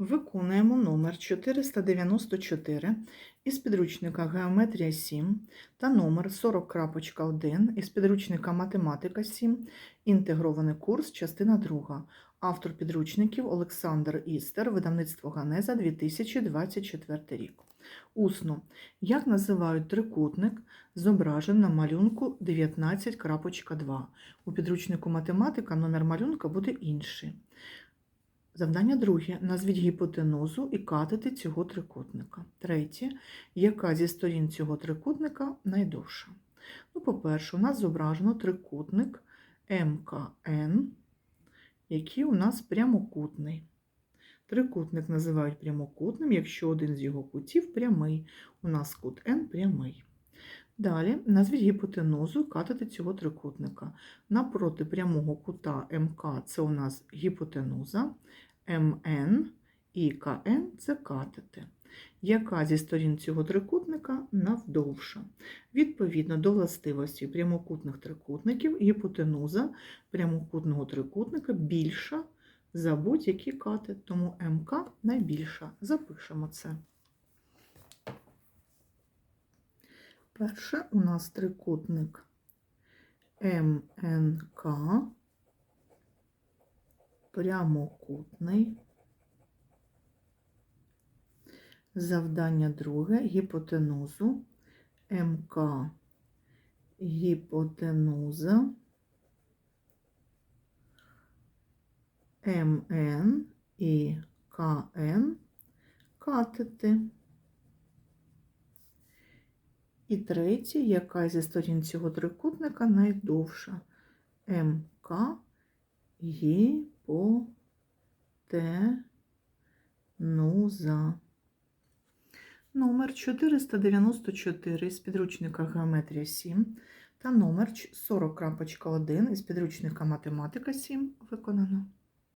Виконуємо номер 494 із підручника Геометрія 7 та номер 40.1 із підручника Математика 7, інтегрований курс, частина 2. Автор підручників Олександр Істер, видавництво Ганеза 2024 рік. Усно. Як називають трикутник, зображений на малюнку 19.2. У підручнику математика номер малюнка буде інший. Завдання друге. Назвіть гіпотенузу і катети цього трикутника. Третє. Яка зі сторін цього трикутника найдовша? Ну, по-перше, у нас зображено трикутник МКН, який у нас прямокутний. Трикутник називають прямокутним, якщо один з його кутів прямий. У нас кут N прямий. Далі назвіть гіпотенузу катети цього трикутника. Напроти прямого кута МК це у нас гіпотенуза, МН і КН це катети. Яка зі сторін цього трикутника навдовша? Відповідно до властивості прямокутних трикутників, гіпотенуза прямокутного трикутника більша за будь-які кати, тому МК найбільша. Запишемо це. Перше у нас трикутник МНК, прямокутний. Завдання друге гіпотенузу МК гіпотенуза МН і КН катети. І третє, яка зі сторін цього трикутника найдовша? МК гіпотенуза. Номер 494 із підручника Геометрія 7 та номер 40.1 із підручника Математика 7 виконано.